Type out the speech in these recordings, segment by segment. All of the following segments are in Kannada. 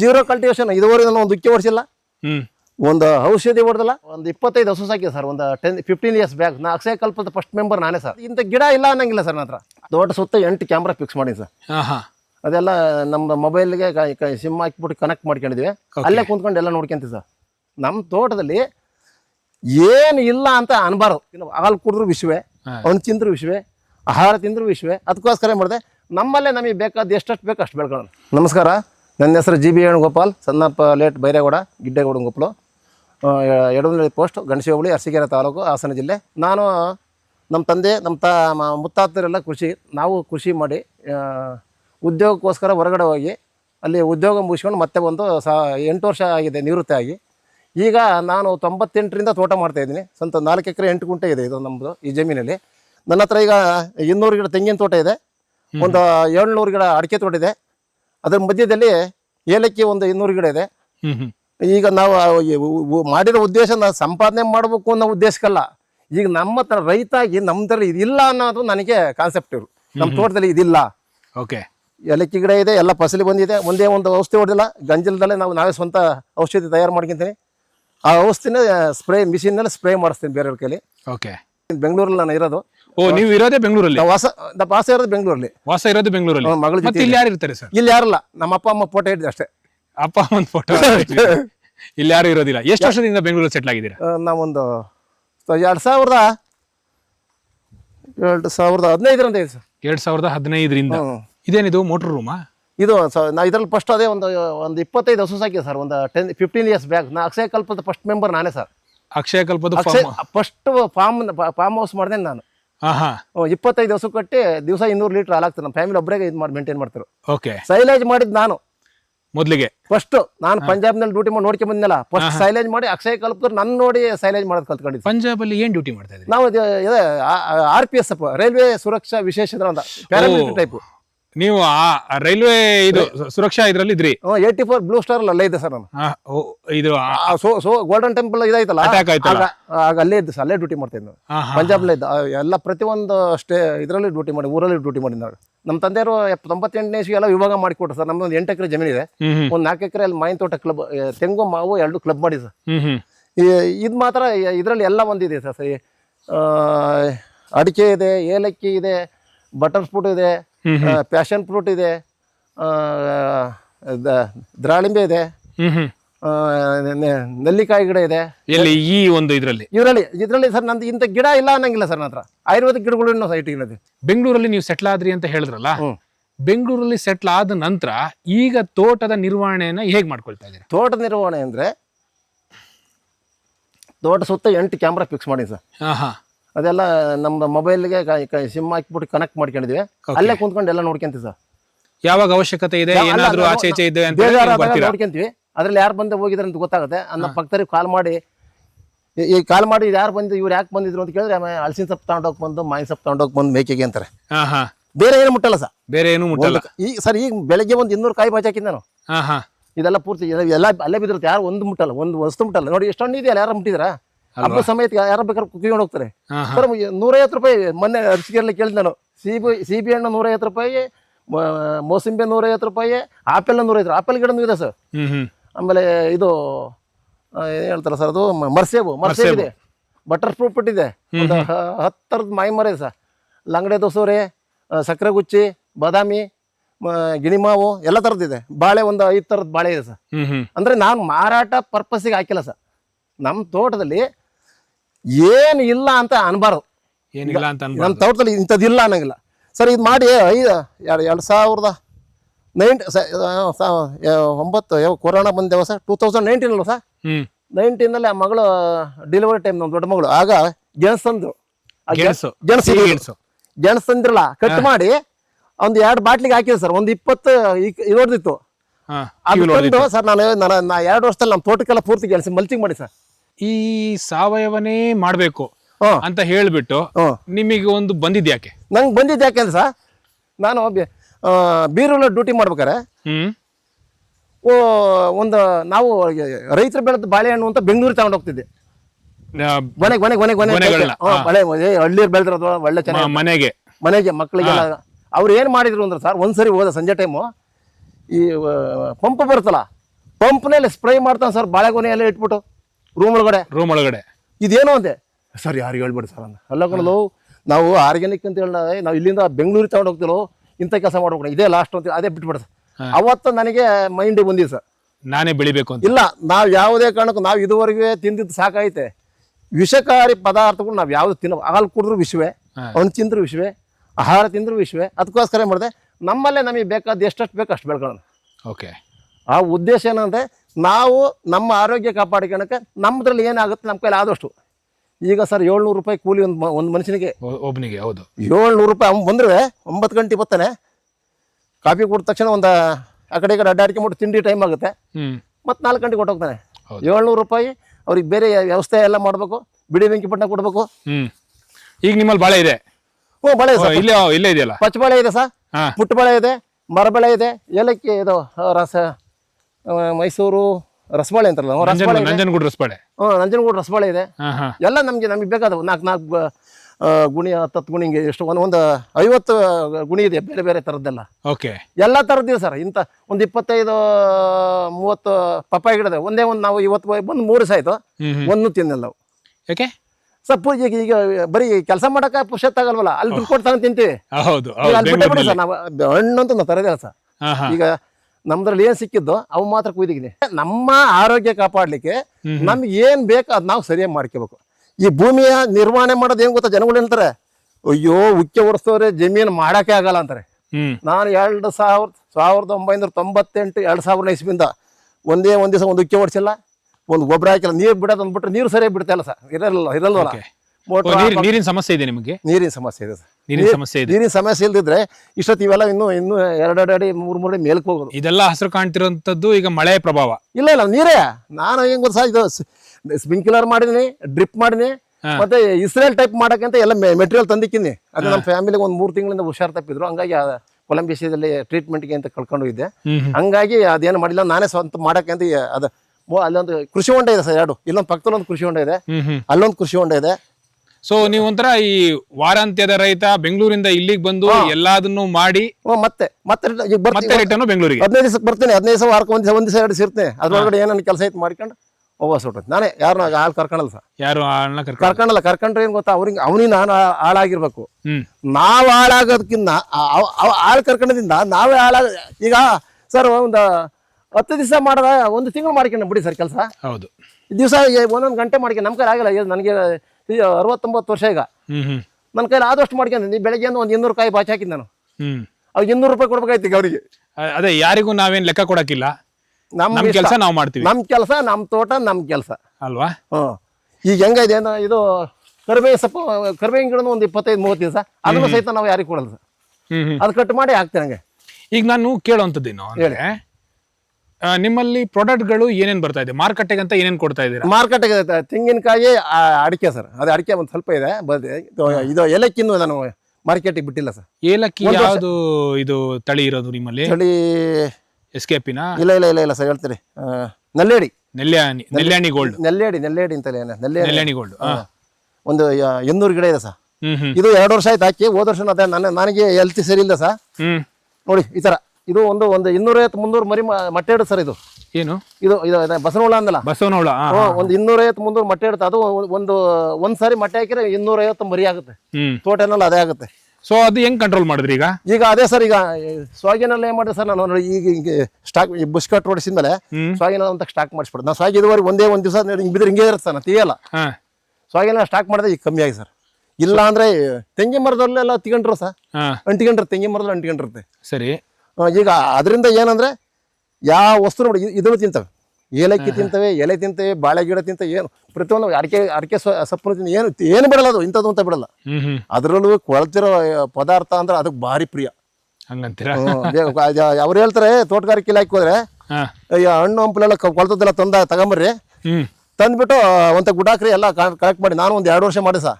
ಜೀರೋ ಕಲ್ಟಿವೇಶನ್ ಇದುವರೆಗೂ ನಾನು ಒಂದು ಉಕ್ಕಿ ಓಡಿಸಿಲ್ಲ ಒಂದು ಔಷಧಿ ಹೊಡೆದಲ್ಲ ಒಂದು ಇಪ್ಪತ್ತೈದು ಹಸು ಸಾಕಿದೆ ಸರ್ ಒಂದು ಟೆನ್ ಫಿಫ್ಟೀನ್ ಇಯರ್ಸ್ ಬ್ಯಾಕ್ ನಾ ಅಕ್ಷಯ ಕಲ್ಪದ ಫಸ್ಟ್ ಮೆಂಬರ್ ನಾನೇ ಸರ್. ಇಂಥ ಗಿಡ ಇಲ್ಲ ಅನ್ನಂಗಿಲ್ಲ ಸರ್ ನನ್ನ ಹತ್ರ ತೋಟ ಸುತ್ತ ಎಂಟು ಕ್ಯಾಮ್ರಾ ಫಿಕ್ಸ್ ಮಾಡಿ ಸರ್. ಅದೆಲ್ಲ ನಮ್ಮ ಮೊಬೈಲ್ಗೆ ಸಿಮ್ ಹಾಕಿಬಿಟ್ಟು ಕನೆಕ್ಟ್ ಮಾಡ್ಕೊಂಡಿದ್ವಿ. ಅಲ್ಲೇ ಕುಂತ್ಕೊಂಡು ಎಲ್ಲ ನೋಡ್ಕೊಂತೀವಿ ಸರ್. ನಮ್ಮ ತೋಟದಲ್ಲಿ ಏನು ಇಲ್ಲ ಅಂತ ಅನ್ಬಾರ್ದು. ಇನ್ನು ಹಾಲು ಕುಡಿದ್ರು ವಿಶ್ವೇ ಅವ್ನು ಹಣ್ಣು ತಿಂದ್ರು ವಿಶ್ವೇ ಆಹಾರ ತಿಂದ್ರು ವಿಶ್ವೇ. ಅದಕ್ಕೋಸ್ಕರ ಮಾಡಿದೆ ನಮ್ಮಲ್ಲೇ ನಮಗೆ ಬೇಕಾದ ಎಷ್ಟಷ್ಟು ಬೇಕು ಅಷ್ಟು ಬೆಳ್ಕೊಳ್ಳೋಣ. ನಮಸ್ಕಾರ. ನನ್ನ ಹೆಸರು G B Venugopal Sannappa late Byregowda Giddegowda Goppalu Edavanahalli post Ganasi ಹೋಬಳಿ ಅರಸೀಕೆರೆ ತಾಲೂಕು ಹಾಸನ ಜಿಲ್ಲೆ. ನಾನು ನಮ್ಮ ತಂದೆ ನಮ್ಮ ತಾ ಮುತ್ತಾತರೆಲ್ಲ ಕೃಷಿ ನಾವು ಕೃಷಿ ಮಾಡಿ ಉದ್ಯೋಗಕ್ಕೋಸ್ಕರ ಹೊರಗಡೆ ಹೋಗಿ ಅಲ್ಲಿ ಉದ್ಯೋಗ ಮುಗಿಸ್ಕೊಂಡು ಮತ್ತೆ ಒಂದು ಸಾ ಎಂಟು ವರ್ಷ ಆಗಿದೆ ನಿವೃತ್ತಿ ಆಗಿ. ಈಗ ನಾನು ತೊಂಬತ್ತೆಂಟರಿಂದ ತೋಟ ಮಾಡ್ತಾಯಿದ್ದೀನಿ ಸ್ವಂತ ನಾಲ್ಕು ಎಕರೆ ಎಂಟು ಗುಂಟೆ ಇದೆ ಇದು ನಮ್ಮದು ಈ ಜಮೀನಲ್ಲಿ. ನನ್ನ ಹತ್ರ ಈಗ ಇನ್ನೂರು ಗಿಡ ತೆಂಗಿನ ತೋಟ ಇದೆ. ಒಂದು ಏಳ್ನೂರು ಗಿಡ ಅಡಿಕೆ ತೋಟ ಇದೆ. ಅದರ ಮಧ್ಯದಲ್ಲಿ ಏಲಕ್ಕಿ ಒಂದು ಇನ್ನೂರು ಗಿಡ ಇದೆ. ಈಗ ನಾವು ಮಾಡಿರೋ ಉದ್ದೇಶ ನಾವು ಸಂಪಾದನೆ ಮಾಡಬೇಕು ಅನ್ನೋ ಉದ್ದೇಶಕ್ಕಲ್ಲ. ಈಗ ನಮ್ಮ ಹತ್ರ ರೈತ ಆಗಿ ನಮ್ದ್ರಲ್ಲಿ ಇದಿಲ್ಲ ಅನ್ನೋದು ನನಗೆ ಕಾನ್ಸೆಪ್ಟ್ ಇವ್ರು. ನಮ್ಮ ತೋಟದಲ್ಲಿ ಇದಿಲ್ಲ. ಓಕೆ. ಏಲಕ್ಕಿ ಗಿಡ ಇದೆ ಎಲ್ಲ ಫಸಲಿ ಬಂದಿದೆ. ಒಂದೇ ಒಂದು ಔಷಧಿ ಹೊಡೆದಿಲ್ಲ. ಗಂಜಲದಲ್ಲೇ ನಾವು ನಾವೇ ಸ್ವಂತ ಔಷಧಿ ತಯಾರು ಮಾಡ್ಕೊಂತೀನಿ. ಆ ಔಷಧಿನ ಸ್ಪ್ರೇ ಮಿಷಿನ್ನಲ್ಲಿ ಸ್ಪ್ರೇ ಮಾಡಿಸ್ತೀನಿ ಬೇರೆಯವ್ರ ಕೈಲಿ. ಓಕೆ. ಬೆಂಗಳೂರಲ್ಲಿ ನಾನು ಇರೋದು. ಓ ನೀವು ಇರೋದೇ ಬೆಂಗಳೂರಲ್ಲಿ? ನಾವು ವಾಸ ದ ವಾಸ ಇರೋದು ಬೆಂಗಳೂರಲ್ಲಿ. ವಾಸ ಇರೋದು ಬೆಂಗಳೂರಲ್ಲಿ? ಅವ್ನ ಮಗಳ ಮತ್ತೆ ಜೊತೆ ಇಲ್ಲಿ ಯಾರು ಇರ್ತಾರೆ ಸರ್? ಇಲ್ಲಿ ಯಾರಲ್ಲ ನಮ್ಮ ಅಪ್ಪ ಅಮ್ಮ ಫೋಟೋ ಹಿಡಿದೆ ಅಷ್ಟೇ. ಅಪ್ಪ ಅಮ್ಮನ ಫೋಟೋ ಇಲ್ಲಿ ಯಾರು ಇರೋದಿಲ್ಲ. ಎಷ್ಟು ವರ್ಷದಿಂದ ಬೆಂಗಳೂರಲ್ಲಿ ಸೆಟ್ಲ್ ಆಗಿದ್ದೀರಾ? ಆ, ನಾವೊಂದು ಎರಡು ಸಾವಿರದ ಎರಡು ಸಾವಿರದ ಹದಿನೈದರಿಂದ ಇದೆ ಸರ್. ಎರಡ್ ಸಾವಿರದ ಹದಿನೈದರಿಂದ. ಹ್ಮ್. ಇದೇನಿದು ಮೋಟರ್ ರೂಮಾ ಇದು ಸ- ನಾ ಇದ್ರಲ್ಲಿ ಫಸ್ಟ್ ಅದೇ ಒಂದು ಒಂದು ಇಪ್ಪತ್ತೈದು ಹಸು ಸಾಕಿದೆ ಸರ್. ಒಂದು ಟೆನ್ ಫಿಫ್ಟೀನ್ ಇಯರ್ಸ್ ಬ್ಯಾಕ್ ನಾ ಅಕ್ಷಯ ಕಲ್ಪದ ಫಸ್ಟ್ ಮೆಂಬರ್ ನಾನೇ ಸರ್. ಅಕ್ಷಯ ಕಲ್ಪದ ಫಸ್ಟ್ ಫಾರ್ಮ್ ಫಾರ್ಮ್ ಹೌಸ್ ಮಾಡಿದೆ ನಾನು. ಇಪ್ಪತ್ತೈದು ಹಸು ಕಟ್ಟಿ ದಿವಸ ಇನ್ನೂರು ಲೀಟರ್ ಹಾಲಾಗ್ತಾರೆ ನಮ್ಮ ಫ್ಯಾಮಿಲಿ ಒಬ್ಬರೇ ಇದು ಮಾಡಿ ಮೇಂಟೈನ್ ಮಾಡ್ತಾರೆ. ಓಕೆ ಸೈಲೇಜ್ ಮಾಡಿದ್ದು ನಾನು. ಮೊದಲಿಗೆ? ಫಸ್ಟ್ ನಾನು ಪಂಜಾಬ್ನಲ್ಲಿ ಡ್ಯೂಟಿ ಮಾಡಿ ನೋಡ್ಕೊಂಡ್ ಬಂದಿಲ್ಲ ಫಸ್ಟ್ ಸೈಲೇಜ್ ಮಾಡಿ ಅಕ್ಷಯ ಕಲ್ಪದ್ರು ನನ್ನ ನೋಡಿ ಸೈಲೇಜ್ ಮಾಡೋದು ಕಲ್ತ್ಕೊಂಡಿದ್ದೆ. ಪಂಜಾಬ್ ಅಲ್ಲಿ ಏನ್ ಡ್ಯೂಟಿ ಮಾಡ್ತಾ ಇದ್ದೀವಿ ನಾವು ಆರ್ ಪಿ ಎಸ್ ರೈಲ್ವೆ ಸುರಕ್ಷಾ ವಿಶೇಷ ಅಂತ ಪ್ಯಾರಾಮಿಲಿಟರಿ ಟೈಪ್ ನೀವು ಆ ರೈಲ್ವೆ ಇದು ಸುರಕ್ಷಾ ಇದ್ರಲ್ಲಿ ಇದ್ರಿ. ಏಯ್ಟಿ ಫೋರ್ ಬ್ಲೂ ಸ್ಟಾರ್ ಅಲ್ಲೇ ಇದ್ದೆ ಸರ್ ನಾನು. ಆ, ಓ, ಇದು ಆ, ಆ, ಸೊ ಸೊ ಗೋಲ್ಡನ್ ಟೆಂಪಲ್ ಇದಾಯ್ತಲ್ಲ? Attack ಆಯ್ತಲ್ಲ? ಆಗ ಆಗ ಅಲ್ಲೇ ಇದ್ದೆ ಸರ್ ಅಲ್ಲೇ ಡ್ಯೂಟಿ ಮಾಡ್ತಾ ಇದ್ದೆ ನಾನು. ಹಾ. ಪಂಜಾಬ್ಲೇ ಇದ್ದ. ಆ, ಎಲ್ಲ ಪ್ರತಿಯೊಂದು ಸ್ಟೇ ಇದರಲ್ಲಿ ಡ್ಯೂಟಿ ಮಾಡಿ ಊರಲ್ಲಿ ಡ್ಯೂಟಿ ಮಾಡಿ ನಾವು. ನಮ್ಮ ತಂದೆಯವರು ಎಪ್ಪ- ತೊಂಬತ್ತೆಂಟನೇ ಇಸ್ವಿ ಎಲ್ಲ ವಿಭಾಗ ಮಾಡಿಕೊಟ್ರು ಸರ್. ನಮ್ದು ಒಂದು ಎಂಟು ಎಕರೆ ಜಮೀನಿದೆ ಇದೆ. ಹ್ಮ್ ಒಂದು ನಾಲ್ಕು ಎಕರೆ ಅಲ್ಲಿ ಮಾವಿನ ತೋಟ ಕ್ಲಬ್ ತೆಂಗು ಮಾವು ಎರಡು ಕ್ಲಬ್ ಮಾಡಿ ಸರ್. ಹ್ಮ್ ಹ್ಮ್. ಇದು ಮಾತ್ರ ಇದರಲ್ಲಿ ಎಲ್ಲ ಒಂದಿದೆ ಸರ್. ಸರಿ ಅಡಿಕೆ ಇದೆ ಏಲಕ್ಕಿ ಇದೆ ಬಟರ್ ಫ್ರೂಟ್ ಇದೆ ಪ್ಯಾಷನ್ ಫ್ರೂಟ್ ಇದೆ. ದ್ರಾಳಿಂಬೆ ಇದೆ. ನೆಲ್ಲಿಕಾಯಿ ಗಿಡ ಇದೆ. ಎಲ್ಲಿ ಈ ಒಂದು ಇದರಲ್ಲಿ? ಇದರಲ್ಲಿ ಇದರಲ್ಲಿ ಸರ್ ನಂದು ಇಂಥ ಗಿಡ ಇಲ್ಲ ಅನ್ನಂಗಿಲ್ಲ ಸರ್ ನನ್ನ ಹತ್ರ ಆಯುರ್ವೇದಿಕ್ ಗಿಡಗಳು ಇನ್ನೂ ಸೈಟ್ ಇರೋದು ಬೆಂಗಳೂರಲ್ಲಿ ನೀವು ಸೆಟ್ಲ್ ಆದ್ರಿ ಅಂತ ಹೇಳಿದ್ರಲ್ಲ. ಬೆಂಗಳೂರಲ್ಲಿ ಸೆಟ್ಲ್ ಆದ ನಂತರ ಈಗ ತೋಟದ ನಿರ್ವಹಣೆಯನ್ನು ಹೇಗೆ ಮಾಡ್ಕೊಳ್ತಾ ಇದ್ದೀರಿ? ತೋಟ ನಿರ್ವಹಣೆ ಅಂದರೆ ತೋಟ ಸುತ್ತ ಎಂಟು ಕ್ಯಾಮ್ರಾ ಫಿಕ್ಸ್ ಮಾಡಿ ಸರ್. ಹಾಂ ಹಾ ಅದೆಲ್ಲ ನಮ್ಮ ಮೊಬೈಲ್ಗೆ ಸಿಮ್ ಹಾಕಿಬಿಟ್ಟು ಕನೆಕ್ಟ್ ಮಾಡ್ಕೊಂಡಿದ್ವಿ. ಅಲ್ಲೇ ಕುಂತ್ಕೊಂಡು ಎಲ್ಲ ನೋಡ್ಕೊಂತೀವಿ ಸರ್ ಯಾವಾಗ ಅವಶ್ಯಕತೆ ಇದೆ? ಏನಾದರೂ ಆಚೆ ಈಚೆ ಇದೆ ಅಂತ ಬೇಜಾರ್ ನೀವು ಆದಾಗ ಬರ್ತೀರಾ? ನೋಡ್ಕೊಂತೀವಿ. ಅದ್ರಲ್ಲಿ ಯಾರು ಬಂದು ಹೋಗಿದ್ರೆ ಅಂತ ಗೊತ್ತಾಗುತ್ತೆ. ಅನ್ನ ಭಕ್ತರಿಗೆ ಕಾಲ್ ಮಾಡಿ ಈ- ಕಾಲ್ ಮಾಡಿ ಯಾರು ಬಂದು ಇವ್ರು ಯಾಕೆ ಬಂದಿದ್ರು ಅಂತ ಕೇಳಿದ್ರೆ ಆಮೇಲೆ ಹಲಸಿನ ಸೊಪ್ಪು ತಗೊಂಡೋಗಿ ಬಂದು ಮಾಯಿನ ಸೊಪ್ಪು ತಗೊಂಡೋಗಿ ಬಂದು ಮೇಕೆಗೆ ಅಂತಾರೆ. ಹಾ ಹಾ. ಬೇರೆ ಏನು ಮುಟ್ಟಲ್ಲ ಸರ್ ಬೇರೆ ಏನು ಮುಟ್ಟಲ್ಲ. ಈಗ ಸರ್ ಈಗ ಬೆಳಗ್ಗೆ ಒಂದು ಇನ್ನೂರು ಕಾಯಿ ಬಾಚಿ ಹಾಕಿದ್ದೆ ನಾನು. ಹಾ ಹಾ. ಇದೆಲ್ಲ ಪೂರ್ತಿ ಎಲ್ಲ- ಅಲ್ಲೇ ಬಿದ್ದಿರುತ್ತೆ. ಯಾರು ಒಂದು ಮುಟ್ಟಲ್ಲ. ಒಂದು ವಸ್ತು ಮುಟ್ಟಲ್ಲ. ನೋಡಿ ಎಷ್ಟೊಂದು ಇದೆಯಲ್ಲ ಯಾರು ಮುಟ್ಟಿದ್ರ? ಹಬ್ಬ ಸಮೇತ ಯಾರು ಬೇಕಾದ್ರೆ ಕುಯ್ಕೊಂಡು ಹೋಗ್ತಾರೆ. ಸರ್ ನೂರೈವತ್ತು ರೂಪಾಯಿ ಮೊನ್ನೆ ಅರ್ಸಿಕೆಲ್ಲ ಕೇಳಿದ್ ನಾನು. ಸಿಬಿ ಸಿಬಿ ಹಣ್ಣು ನೂರೈವತ್ತು ರೂಪಾಯಿ ಮೋಸಂಬಿ ನೂರೈವತ್ತು ರೂಪಾಯಿ ಆಪಲ್ ನೂರೈವತ್ತು ಆಪಲ್ ಗಿಡನೂ ಇದೆ ಸರ್. ಆಮೇಲೆ ಇದು ಏನು ಹೇಳ್ತಾರೆ ಸರ್ ಅದು? ಮರ್ಸೇಬು. ಮರ್ಸೇಬ್ ಇದೆ. ಬಟರ್ ಫ್ರೂಟ್ ಇದೆ ಹತ್ತರದ ಮಾಯಿ ಮರ ಇದೆ ಸರ್. ಲಂಗಡೆ ದೋಸೋರೆ ಸಕ್ಕರೆ ಗುಚ್ಚಿ ಬಾದಾಮಿ ಮ- ಗಿಣಿಮಾವು ಎಲ್ಲ ಇದೆ. ಬಾಳೆ ಒಂದು ಐದು ಥರದ ಬಾಳೆ ಇದೆ ಸರ್. ಅಂದರೆ ನಾನು ಮಾರಾಟ ಪರ್ಪಸ್ಸಿಗೆ ಹಾಕಿಲ್ಲ ಸರ್. ನಮ್ಮ ತೋಟದಲ್ಲಿ ಏನು ಇಲ್ಲ ಅಂತ ಅನ್ಬಾರ್ದು. ಏನಿಲ್ಲ ಅಂತ ನಮ್ಮ ಅನ್ಬಾರ್ದು. ತೋಟದಲ್ಲಿ ಇಂಥದ್ದಿಲ್ಲ ಅನ್ನಂಗಿಲ್ಲ. ಸರ್ ಇದು ಮಾಡಿ ಐದು ಎರಡು ಎರಡು ಸಾವಿರದ ನೈನ್ ಒಂಬತ್ತು ಯಾವ ಕೊರೋನಾ ಬಂದೇವ ಸರ್ ಟೂ ತೌಸಂಡ್ ನೈನ್ಟೀನ್ ಅಲ್ವ ಸರ್? ಹ್ಮ್. ನೈನ್ಟೀನಲ್ಲಿ ಆ ಮಗಳು ಡೆಲಿವರಿ ಟೈಮ್ ನಮ್ಮ ದೊಡ್ಡ ಮಗಳು. ಆಗ ಗೆಣಸು ತಂದ್ರು. ಆ ಗೆ- ಗೆಣಸು. ಗೆಣಸು ಸಿಹಿ ಗೆಣಸು. ಗೆಣಸು ತಂದ್ರಲ್ಲ ಕಟ್ ಮಾಡಿ ಒಂದು ಎರಡು ಬಾಟ್ಲಿಗೆ ಹಾಕಿದೆ ಸರ್. ಒಂದು ಇಪ್ಪತ್ತು ಹಾ ಅದು. ತಂದು ಸರ್ ನಾನು ನಾನು ಎರಡು ವರ್ಷದಲ್ಲಿ ನಮ್ಮ ತೋಟಕ್ಕೆಲ್ಲ ಪೂರ್ತಿ ಗೆಣಸಿ ಮಲ್ಚಿಂಗ್ ಮಾಡಿ ಸರ್. ಈ ಸಾವಯವನೇ ಮಾಡ್ಬೇಕು ಅಂತ ಹೇಳ್ಬಿಟ್ಟು ನಿಮಗೆ ಒಂದು ಬಂದಿದ್ಯಾಕೆ ನಂಗೆ ಬಂದಿದ್ದು ಯಾಕೆ ಅಂತ ನಾನು ಬಿ- ಆ, ಬೀರೂರಲ್ಲಿ ಡ್ಯೂಟಿ ಮಾಡ್ಬೇಕಾರೆ ಹ್ಮ್. ಓ ಒಂದು ನಾವು ರೈತರು ಬೆಳೆದ ಬಾಳೆಹಣ್ಣು ಅಂತ ಬೆಂಗಳೂರು ತಗೊಂಡು ಹೋಗ್ತಿದ್ದೆ. ಆ, ಮನೆಗೆ ಮನೆಗೆ ಮನೆಗೆ ಬಳೆ ಏ, ಹಳ್ಳಿಯರ್ ಬೆಳೆದಿರೋದು ಒಳ್ಳೆ ಚೆನ್ನಾಗಿ. ಮನೆಗೆ. ಮನೆಗೆ ಮಕ್ಕಳಿಗೆಲ್ಲ ಅವ್ರು ಏನು ಮಾಡಿದ್ರು ಅಂದ್ರೆ ಸರ್ ಒಂದ್ಸರಿ ಹೋದ ಸಂಜೆ ಟೈಮು ಈ ಪಂಪ್ ಬರುತ್ತಲ್ಲ ಪಂಪ್ನಲ್ಲಿ ಸ್ಪ್ರೇ ಮಾಡ್ತಾನೆ ಸರ್ ಬಾಳೆಗೊನೆ ಎಲ್ಲ ಇಟ್ಬಿಟ್ಟು. ರೂಮ್ ಒಳಗಡೆ? ರೂಮ್ ಒಳಗಡೆ. ಇದೇನು ಅಂದೆ ಸರ್ ಯಾರು ಹೇಳ್ಬೇಡಿ ಸರ್ ಅಂದ ಅಲ್ಲ ಕಣಲು ನಾವು ಆರ್ಗ್ಯಾನಿಕ್ ಅಂತ ಹೇಳ ನಾವು ಇಲ್ಲಿಂದ ಬೆಂಗಳೂರಿಗೆ ತಗೊಂಡು ಹೋಗ್ತಿರೋ ಇಂಥ ಕೆಲಸ ಮಾಡ್ಬೇಕು ಇದೇ ಲಾಸ್ಟ್ ಅಂತ ಅದೇ ಬಿಟ್ಬಿಡ ಸರ್. ಅವತ್ತು ನನಗೆ ಮೈಂಡ್ ಬಂದಿದೆ ಸರ್. ನಾನೇ ಬೆಳಿಬೇಕು ಅಂತ. ಇಲ್ಲ ನಾವು ಯಾವುದೇ ಕಾರಣಕ್ಕೂ ನಾವು ಇದುವರೆಗೂ ತಿಂದಿದ್ದು ಸಾಕೈತೆ ವಿಷಕಾರಿ ಪದಾರ್ಥಗಳು ನಾವು ಯಾವುದು ತಿನ್ನ ಹಾಲು ಕುಡಿದ್ರು ವಿಷವೇ ಅವ್ನು ಹಣ್ಣು ತಿಂದ್ರು ವಿಷವೇ ಆಹಾರ ತಿಂದ್ರು ವಿಷವೇ ಅದಕ್ಕೋಸ್ಕರ ಏನು ಮಾಡಿದೆ ನಮ್ಮಲ್ಲೇ ನಮಗೆ ಬೇಕಾದ ಎಷ್ಟಷ್ಟು ಬೇಕು ಅಷ್ಟು ಬೆಳ್ಕೊಳ್ಳೋಣ. ಓಕೆ ಆ ಉದ್ದೇಶ ಏನಂದರೆ ನಾವು ನಮ್ಮ ಆರೋಗ್ಯ ಕಾಪಾಡಿಕೊಳ್ಳೋಕೆ ನಮ್ಮದ್ರಲ್ಲಿ ಏನಾಗುತ್ತೆ ನಮ್ಮ ಕೈಲಿ ಆದಷ್ಟು. ಈಗ ಸರ್ ಏಳ್ನೂರು ರೂಪಾಯಿ ಕೂಲಿ ಒಂದು ಒಂದು ಮನುಷ್ಯನಿಗೆ. ಒಬ್ಬನಿಗೆ ಹೌದು. ಏಳ್ನೂರು ರೂಪಾಯಿ ಅವ್ನು ಬಂದರೆ ಒಂಬತ್ತು ಗಂಟೆ ಬರ್ತಾನೆ. ಕಾಫಿ ಕುಡಿದ ತಕ್ಷಣ ಒಂದು ಆ ಕಡೆ ಈ ಕಡೆ ಅಡ್ಡಾಡ್ಕೊಂಬಿಟ್ಟು ತಿಂಡಿ ಟೈಮ್ ಆಗುತ್ತೆ. ಮತ್ತು ನಾಲ್ಕು ಗಂಟೆಗೆ ಕೊಟ್ಟೋಗ್ತಾನೆ. ಏಳ್ನೂರು ರೂಪಾಯಿ ಅವ್ರಿಗೆ ಬೇರೆ ವ್ಯವಸ್ಥೆ ಎಲ್ಲ ಮಾಡಬೇಕು ಬಿಡಿ ಬೆಂಕಿ ಪಟ್ಟಣ ಕೊಡಬೇಕು. ಈಗ ನಿಮ್ಮಲ್ಲಿ ಬಾಳೆ ಇದೆ? ಹ್ಞೂ ಬಳೆ ಸರ್. ಇಲ್ಲೇ ಇಲ್ಲೇ ಇದೆಯಲ್ಲ? ಪಚ್ಚ ಬಳೆ ಇದೆ ಸರ್. ಪುಟ್ಟ ಬಳೆ ಇದೆ ಮರಬಳೆ ಇದೆ ಏಲಕ್ಕಿ ಇದು ರಸ ಮೈಸೂರು ರಸಬಾಳೆ ಅಂತಾರಲ್ಲ ರಸಬಾಳೆ ಇದೆ. ನಂಜನಗೂಡು ರಸಬಾಳೆ. ಹಾ ನಂಜನಗೂಡು ರಸಬಾಳೆ ಇದೆ. ಹಾ ಹಾ. ಎಲ್ಲ ನಮಗೆ ನಮಗೆ ಬೇಕಾದವು ನಾಲ್ಕು ನಾಲ್ಕು ಗುಣಿ ಹತ್ತು ಹತ್ತು ಗುಣಿ ಹಿಂಗೆ ಎಷ್ಟು ಒಂದು ಒಂದು ಐವತ್ತು ಗುಣಿ ಇದೆ ಬೇರೆ ಬೇರೆ ಥರದ್ದೆಲ್ಲ ಓಕೆ. ಎಲ್ಲ ಥರದ್ದಿದೆ ಸರ್ ಇಂಥ ಒಂದು ಇಪ್ಪತ್ತೈದು ಮೂವತ್ತು ಪಪ್ಪಾಯಿ ಗಿಡದ ಒಂದೇ ಒಂದು ನಾವು ಇವತ್ತು ಬಂದು ಮೂರು ದಿವಸ ಆಯಿತು. ಹ್ಮ್ ಹ್ಮ್. ಒಂದು ತಿನ್ನಲ್ಲ ಓಕೆ ಯಾಕೆ? ಸರ್ ಪೂಜೆ ಈಗ ಬರೀ ಕೆಲಸ ಮಾಡೋಕೆ ಪುಷತ್ ಆಗಲ್ವಲ್ಲ ಅಲ್ಲಿ ದುಡ್ಡು ಕೊಡ್ತಾನೆ ತಿಂತೀವಿ. ಹೌದು ಈಗ ಹೌದು ಅಲ್ಲಿ ಬಿಟ್ಟೆ ಬಿಡಿ ಬೆಂಗಳೂರಿನಲ್ಲಿ. ಸರ್ ನಾವು ಹಣ್ಣು ಅಂತ ನಾವು ತರೋದಿಲ್ಲ ಸರ್. ಹಾ ಹಾ ಈಗ ನಮ್ದ್ರಲ್ಲಿ ಏನ್ ಸಿಕ್ಕಿದ್ದು ಅವು ಮಾತ್ರ ಕುಯ್ದಿದ್ದೀನಿ ನಮ್ಮ ಆರೋಗ್ಯ ಕಾಪಾಡ್ಲಿಕ್ಕೆ ನಮ್ಗೆ ಏನ್ ಬೇಕೋ ಅದ್ ನಾವು ಸರಿಯಾಗಿ ಮಾಡ್ಕೋಬೇಕು ಈ ಭೂಮಿಯ ನಿರ್ವಹಣೆ ಮಾಡೋದು ಏನ್ ಗೊತ್ತಾ ಜನಗಳು ಹೇಳ್ತಾರೆ ಅಯ್ಯೋ ಉಕ್ಕೆ ಓಡಿಸ್ತವ್ರೆ ಜಮೀನು ಮಾಡಕ್ಕೆ ಆಗಲ್ಲ ಅಂತಾರೆ. ನಾನು ಎರಡು ಸಾವಿರದ ಸಾವಿರದ ಒಂಬೈನೂರ ತೊಂಬತ್ತೆಂಟು ಎರಡು ಸಾವಿರದ ಇಸ್ವಿಂದ ಒಂದೇ ಒಂದ್ ದಿವಸ ಒಂದು ಉಕ್ಕೆ ಓಡಿಸಿಲ್ಲ ಒಂದು ಗೊಬ್ಬರ ಹಾಕಿಲ್ಲ. ನೀರು ಬಿಡೋದು ಅಂದ್ಬಿಟ್ರೆ ನೀರು ಸರಿಯಾಗಿ ಬಿಡ್ತಾ ಇಲ್ಲ ಸರ್. ಇರಲ್ಲ ಇರಲ್ವಲ್ಲ. ನೀರಿನ ಸಮಸ್ಯೆ ಇದೆ ನಿಮಗೆ? ನೀರಿನ ಸಮಸ್ಯೆ ಇದೆ ಸರ್. ನೀರಿನ ಸಮಸ್ಯೆ ಇದೆ. ನೀರಿನ ಸಮಸ್ಯೆ ಇಲ್ದಿದ್ರೆ ಇಷ್ಟೊತ್ತು ಇವೆಲ್ಲ ಇನ್ನು ಇನ್ನು ಎರಡೆರಡು ಅಡಿ ಮೂರು ಮೂರು ಅಡಿ ಮೇಲ್ಕ್ ಹೋಗೋದು. ಇದೆಲ್ಲ ಹಸಿರು ಕಾಣ್ತಿರೋಂಥದ್ದು ಈಗ ಮಳೆ ಪ್ರಭಾವ. ಇಲ್ಲ ಇಲ್ಲ ನೀರೇ. ನಾನು ಹೆಂಗ್ ಗೊತ್ತಾ? ಇದು ಸ್ಪ್ರಿಂಕ್ಲರ್ ಮಾಡಿದೀನಿ ಡ್ರಿಪ್ ಮಾಡಿದೀನಿ ಮತ್ತೆ ಇಸ್ರೇಲ್ ಟೈಪ್ ಮಾಡಕ್ಕಂತ ಎಲ್ಲ ಮೆಟೀರಿಯಲ್ ತಂದಿಕ್ಕಿನಿ. ಅದು ನಮ್ಮ ಫ್ಯಾಮಿಲಿಗೆ ಒಂದು ಮೂರು ತಿಂಗಳಿಂದ ಹುಷಾರ್ ತಪ್ಪಿದ್ರು. ಹಂಗಾಗಿ ಕೊಲಂಬಿಯಾದಲ್ಲಿ ಟ್ರೀಟ್ಮೆಂಟ್ಗೆ ಅಂತ ಕಳ್ಕೊಂಡು ಹೋಗಿದ್ದೆ. ಹ್ಮ್ ಹ್ಮ್. ಹಂಗಾಗಿ ಅದೇನು ಮಾಡಿಲ್ಲ. ನಾನೇ ಸ್ವಂತ ಮಾಡಕ್ಕೆ ಅಂತ ಅದ ಅಲ್ಲೊಂದು ಕೃಷಿ ಹೊಂಡ ಇದೆ ಸರ್ ಎರಡು. ಇಲ್ಲೊಂದು ಪಕ್ಕದಲ್ಲಿ ಒಂದು ಕೃಷಿ ಹೊಂಡ ಇದೆ. ಅಲ್ಲೊಂದು ಕೃಷಿ ಹೊಂಡ ಇದೆ. ಸೊ ನೀವು ಒಂಥರ ಈ ವಾರಾಂತ್ಯದ ರೈತ ಬೆಂಗಳೂರಿಂದ ಇಲ್ಲಿಗೆ ಬಂದು ಎಲ್ಲದನ್ನು ಮಾಡಿ ಹ್ಮ್, ಮತ್ತೆ ಮತ್ತೆ ಈಗ ಮತ್ತೆ ಬರ್ತೀನಿ ರಿಟರ್ನ್ ಬೆಂಗಳೂರಿಗೆ. ಹದಿನೈದು ದಿವಸಕ್ಕೆ ಬರ್ತೀನಿ ಹದಿನೈದು ದಿವಸ ವಾರಕ್ಕೆ ಒಂದು ದಿವಸ ಒಂದು ದಿವಸ ಎರಡು ದಿವಸ ಇರ್ತೀನಿ. ಅದ್ರೊಳಗಡೆ ಏನನ್ನ ಕೆಲಸ ಐತೆ ಮಾಡ್ಕೊಂಡು ಹೊಟ್ಟೆ ನಾನೇ ಯಾರನ್ನ ಹಾಲು ಕರ್ಕೊಳಲ್ಲ ಸರ್. ಯಾರು ಅಣ್ಣ ಕರ್ಕೊಂಡು ಕರ್ಕೊಂಡಲ್ಲ. ಕರ್ಕೊಂಡ್ರೆ ಏನು ಗೊತ್ತಾ? ಅವ್ರಿಗೆ ಅವನಿಗೆ ನಾನು ಹಾಳಾಗಿರ್ಬೇಕು. ಹ್ಮ್. ನಾವು ಹಾಳಾಗೋದಕ್ಕಿಂತ ಹಾಳು ಕರ್ಕೊಂಡದಿಂದ ನಾವೇ ಹಾಳಾಗ ಈಗ ಸರ್ ಒಂದು ಹತ್ತು ದಿವಸ ಮಾಡಿದ ಒಂದು ತಿಂಗಳು ಮಾಡ್ಕೊಂಡು ಬಿಡಿ ಸರ್ ಕೆಲಸ. ಹೌದು. ದಿವಸ ಒಂದೊಂದು ಗಂಟೆ ಮಾಡ್ಕೊಂಡು ನಮ್ಮ ಕೈಲಿ ಆಗಲ್ಲ. ನನಗೆ ಈಗ ಅರವತ್ತೊಂಬತ್ತು ವರ್ಷ ಈಗ. ನನ್ನ ಕೈಲಿ ಆದಷ್ಟು ಮಾಡ್ಕೊಂಡು ನೀವು ಬೆಳಗ್ಗೆ ಒಂದು ಇನ್ನೂರು ಕಾಯಿ ಬಾಚಿ ಹಾಕಿದ್ದೆ ನಾನು. ಅವ್ರಿಗೆ ಇನ್ನೂರು ರೂಪಾಯಿ ಕೊಡ್ಬೇಕಾಯ್ತು ಈಗ ಅವರಿಗೆ. ಅದೇ ಯಾರಿಗೂ ನಾವೇನ್ ಲೆಕ್ಕ ಕೊಡಕ್ಕಿಲ್ಲ. ನಮ್ಮ ನಮ್ ಕೆಲಸ ನಾವು ಮಾಡ್ತೀವಿ. ನಮ್ಮ ಕೆಲಸ ನಮ್ಮ ತೋಟ ನಮ್ಮ ಕೆಲಸ. ಅಲ್ವಾ? ಹ್ಞೂ ಈಗ ಹೆಂಗಿದೆ ಇದು ಕರಿಬೇವು ಸೊಪ್ಪು ಕರಿಬೇವಿನ ಗಿಡನೂ ಒಂದು ಇಪ್ಪತ್ತೈದು ಮೂವತ್ತು ದಿವಸ ಅದನ್ನು ಸಹಿತ ನಾವು ಯಾರಿಗೆ ಕೊಡಲ್ಲ ಸರ್. ಅದು ಕಟ್ ಮಾಡಿ ಹಾಕ್ತೇನೆ ಹಂಗೆ. ಈಗ ನಾನು ಕೇಳೋಂಥದ್ದೇನು ಆ, ನಿಮ್ಮಲ್ಲಿ ಪ್ರಾಡಕ್ಟ್ಗಳು ಏನೇನ್ ಬರ್ತಾ ಇದೆ? ಮಾರ್ಕೆಟಿಗೆ ಅಂತ ಏನೇನ್ ಕೊಡ್ತಾ ಇದ್ದೀರಾ? ಮಾರ್ಕೆಟ್ಗೆ ತೆಂಗಿನಕಾಯಿ ಆ, ಅಡಿಕೆ ಸರ್. ಅದು ಅಡಿಕೆ ಒಂದು ಸ್ವಲ್ಪ ಇದೆ ಬಂದೆ ಇದು ಇದು ನಾನು ಮಾರ್ಕೆಟಿಗೆ ಬಿಟ್ಟಿಲ್ಲ ಸರ್. ಏಲಕ್ಕಿ ಯಾವುದು ಇದು ತಳಿ ಇರೋದು ನಿಮ್ಮಲ್ಲಿ? ತಳಿ ಎಸ್ಕೇಪಿನ ಇಲ್ಲ ಇಲ್ಲ ಇಲ್ಲ ಇಲ್ಲ ಸರ್ ಹೇಳ್ತೀರಿ. ಆ, ನಲ್ಲೇಡಿ. ನೆಲ್ಯಾಣಿ ನೆಲ್ಯಾಣಿ ಗೋಲ್ಡ್ ನೆಲ್ಲೇಡಿ ನೆಲ್ಲೇಡಿ ಅಂತಲೇ ನೆಲ್ಲೇಡಿ. ನೆಲ್ಯಾಣಿ ಗೋಲ್ಡ್ ಒಂದು ಯ- ಎನ್ನೂರು ಗಿಡ ಇದೆ ಸರ್. ಹ್ಮ್ ಹ್ಮ್. ಇದು ಎರಡು ವರ್ಷ ಆಯ್ತು ಹಾಕಿ ಹೋದ ವರ್ಷ ಅದೇ ನನ್ನ ನನಗೆ ಹೆಲ್ತ್ ಸರಿ ಇಲ್ಲ ಸರ್. ಹ್ಮ್. ನೋಡಿ ಈ ಥರ ಇದು ಒಂದು ಒಂದು ಇನ್ನೂರೈವತ್ತು ಮುನ್ನೂರು ಮರಿ ಮ- ಮೊಟ್ಟೆ ಇಡುತ್ತೆ ಸರ್ ಇದು. ಏನು? ಇದು ಇದು ಬಸವನಹುಳ ಅಂದಲ್ಲ? ಬಸವನಹುಳ ಒಂದು ಇನ್ನೂರೈವತ್ತು ಮುನ್ನೂರು ಮೊಟ್ಟೆ ಇಡುತ್ತೆ. ಅದು ಒಂದು- ಒಂದು ಮಟ್ಟೆ ಸಾರಿ ಮೊಟ್ಟೆ ಹಾಕಿದ್ರೆ ಇನ್ನೂರೈವತ್ತು ಮರಿ ಆಗುತ್ತೆ. ತೋಟನಲ್ಲಿ ಅದೇ ಆಗುತ್ತೆ. ಸೊ ಅದು ಹೆಂಗ್ ಕಂಟ್ರೋಲ್ ಮಾಡಿದ್ರಿ ಈಗ? ಈಗ ಅದೇ ಸರ್ ಈಗ ಸ್ವಾಗಿನಲ್ಲಿ ಏನ್ ಮಾಡಿದೆ ಸರ್ ನಾನು ಈಗ ಸ್ಟಾಕ್ ಬುಷ್ ಕಟ್ ಹೊಡಿಸಿದ ಮೇಲೆ ಹ್ಮ್. ಸ್ವಾಗಿನ ಅಂತ ಸ್ಟಾಕ್ ಮಾಡಿಸ್ಬಿಡ್ದು. ನಾನು ಸ್ವಾಗಿ ಇದುವರೆಗೆ ಒಂದೇ ಒಂದು ದಿವಸ ಹಿಂಗೆ ಬಿದ್ರೆ ಹಿಂಗೆ ಇರುತ್ತೆ ಸರ್ ನಾನು ತೆಗಿಯಲ್ಲ. ಸ್ವಾಗಿನ ಸ್ಟಾಕ್ ಮಾಡಿದ್ರೆ ಈಗ ಕಮ್ಮಿ ಆಗಿ ಸರ್. ಇಲ್ಲ ಅಂದ್ರೆ ತೆಂಗಿನ ಮರದಲ್ಲೆಲ್ಲ ತಿಗೊಂಡ್ರು ಸರ್. ಅಂಟಿಕೊಂಡ್ರೆ ತೆಂಗಿನ ಮರದಲ್ಲಿ ಅಂಟಿಕೊಂಡಿರುತ್ತೆ ಸರಿ. ಈಗ ಅದರಿಂದ ಏನಂದ್ರೆ ಯಾವ ವಸ್ತು ನೋಡಿ ಇದನ್ನು ತಿಂತವೆ. ಏಲಕ್ಕಿ ತಿಂತವೆ ಎಲೆ ತಿಂತವೆ ಬಾಳೆ ಗಿಡ ತಿಂತ ಏನು ಪ್ರತಿಯೊಂದು ಅಡಿಕೆ ಅಡಿಕೆ ಸೊಪ್ಪು ತಿಂತ ಏನು ಏನು ಬಿಡಲ್ಲ ಅದು ಇಂಥದ್ದು ಅಂತ ಬಿಡಲ್ಲ. ಅದರಲ್ಲೂ ಕೊಳ್ತಿರೋ ಪದಾರ್ಥ ಅಂದ್ರೆ ಅದಕ್ಕೆ ಭಾರಿ ಪ್ರಿಯ. ಹಂಗಂತೀರಾ? ಅವ್ರು ಹೇಳ್ತಾರೆ ತೋಟಗಾರಿಕೆ ಇಲಾಖೆ ಹೋದ್ರೆ ಹಣ್ಣು ಹಂಪಲೆಲ್ಲ ಕೊಳತದೆಲ್ಲ ತಂದ ತಗೊಂಬರ್ರಿ. ತಂದ್ಬಿಟ್ಟು ಒಂತ ಗುಡಾಕ್ರಿ ಎಲ್ಲ ಕಲೆಕ್ಟ್ ಮಾಡಿ. ನಾನು ಒಂದು ಎರಡು ವರ್ಷ ಮಾಡಿ ಸಾ.